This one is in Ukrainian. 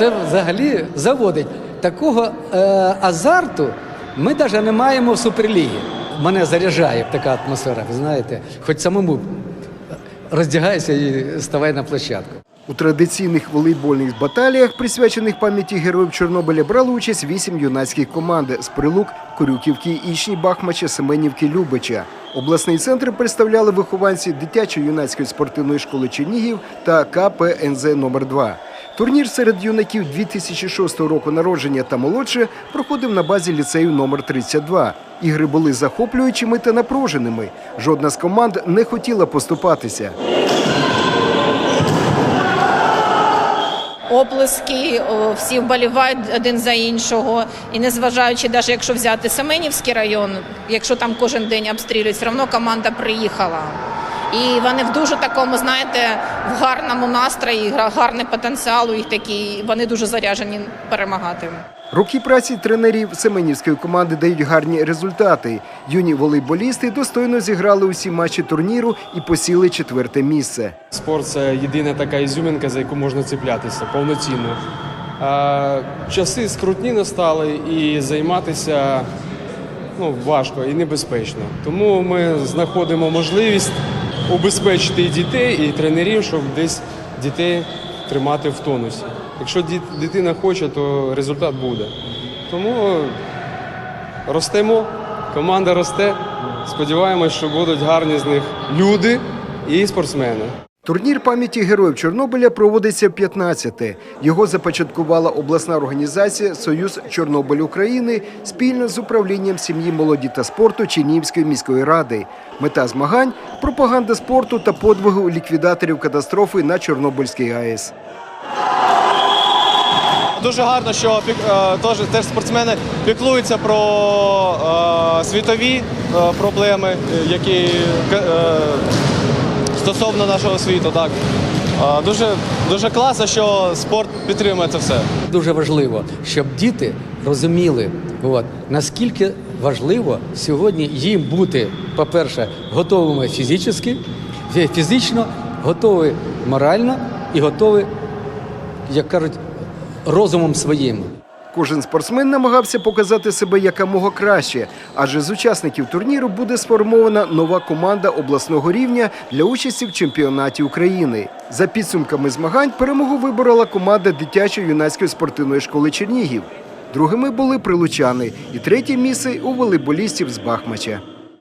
це взагалі заводить. Такого е, азарту ми навіть не маємо в суперлігі. Мене заряджає така атмосфера, ви знаєте, хоч самому роздягайся і ставай на площадку. У традиційних волейбольних баталіях, присвячених пам'яті героїв Чорнобиля, брали участь вісім юнацьких команд з Прилук, Корюківки, Ічні, Бахмача, Семенівки, Любича. Обласний центр представляли вихованці дитячо-юнацької спортивної школи Чернігів та КПНЗ номер 2 Турнір серед юнаків 2006 року народження та молодше проходив на базі ліцею номер 32 Ігри були захоплюючими та напруженими. Жодна з команд не хотіла поступатися. оплески, всі вболівають один за іншого. І незважаючи, навіть якщо взяти Семенівський район, якщо там кожен день обстрілюють, все одно команда приїхала. І вони в дуже такому, знаєте, в гарному настрої, гарний потенціал у їх такий, вони дуже заряджені перемагати. Роки праці тренерів Семенівської команди дають гарні результати. Юні волейболісти достойно зіграли усі матчі турніру і посіли четверте місце. Спорт це єдина така ізюмінка, за яку можна цеплятися повноцінно. Часи скрутні настали і займатися ну, важко і небезпечно. Тому ми знаходимо можливість убезпечити і дітей, і тренерів, щоб десь дітей тримати в тонусі. Якщо дитина хоче, то результат буде. Тому ростемо, команда росте. Сподіваємось, що будуть гарні з них люди і спортсмени. Турнір пам'яті героїв Чорнобиля проводиться 15-те. Його започаткувала обласна організація Союз Чорнобиль України спільно з управлінням сім'ї, молоді та спорту Чернігівської міської ради. Мета змагань пропаганда спорту та подвигу ліквідаторів катастрофи на Чорнобильській АЕС. Дуже гарно, що е, теж, спортсмени піклуються про е, світові е, проблеми, які стосовно нашого світу. Так. Дуже, дуже класно, що спорт підтримує це все. Дуже важливо, щоб діти розуміли, от, наскільки важливо сьогодні їм бути, по-перше, готовими фізично, фізично, готові морально і готові, як кажуть, розумом своїм. Кожен спортсмен намагався показати себе якомога краще, адже з учасників турніру буде сформована нова команда обласного рівня для участі в чемпіонаті України. За підсумками змагань перемогу виборола команда дитячо-юнацької спортивної школи Чернігів. Другими були прилучани і третє місце у волейболістів з Бахмача.